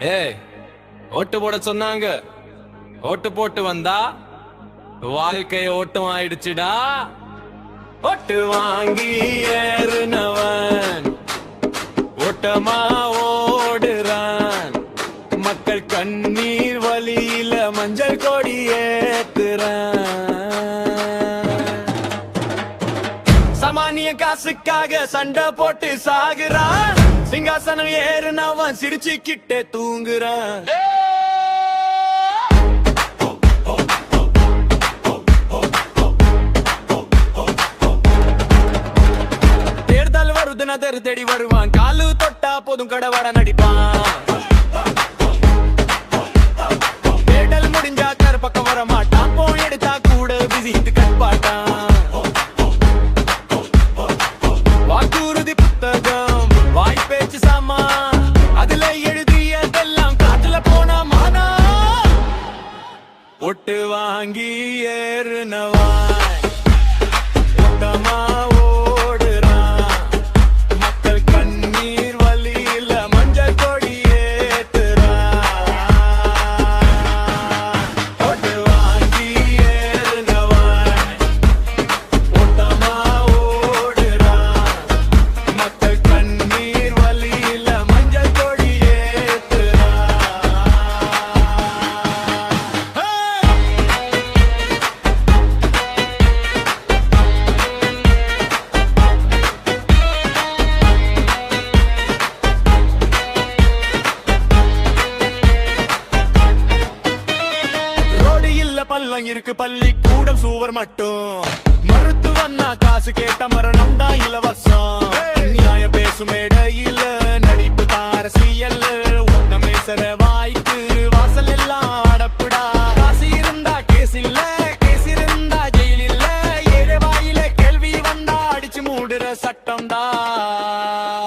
ஏய் ஓட்டு போட சொன்னாங்க. ஓட்டு போட்டு வந்தா வாழ்க்கைய ஓட்டம் ஆயிடுச்சுடா. ஓட்டு வாங்கி ஏறுனவன் ஓட்டமா ஓடுறான். மக்கள் கண்ணீர் வழியில மஞ்சள் கொடி ஏத்துறான். சாமானிய காசுக்காக சண்டை போட்டு சாகுறான். சிங்காசனம் ஏறுனவன் சிரிச்சுக்கிட்டே தூங்குறான். தேர்தல் வருதுன்னா தெரு தேடி வருவான். காலு தொட்டா போதும் கடவாட நடிப்பான். ஒட்டு வாங்கி ஏறுனவா? பள்ளம் இருக்கு பள்ளி கூடம் சூவர் மட்டும். மருத்துவன்னா காசு கேட்ட மரணம் தான் இலவசம். நியாய பேசும் மேடையில நடிப்பு தான் அரசியல் உன்ன பேசுற வாய்க்கு வாசல் எல்லாம் அடப்புடா. காசு இருந்தா கேஸ் இல்ல கேஸ் இருந்தா ஜெயில் இல்ல. ஏழை வாயில கேள்வி வந்தா அடிச்சு மூடுற சட்டம் தான்.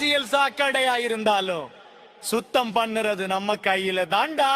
அரசியல் சாக்கடையா இருந்தாலும் சுத்தம் பண்ணுறது நம்ம கையில தாண்டா.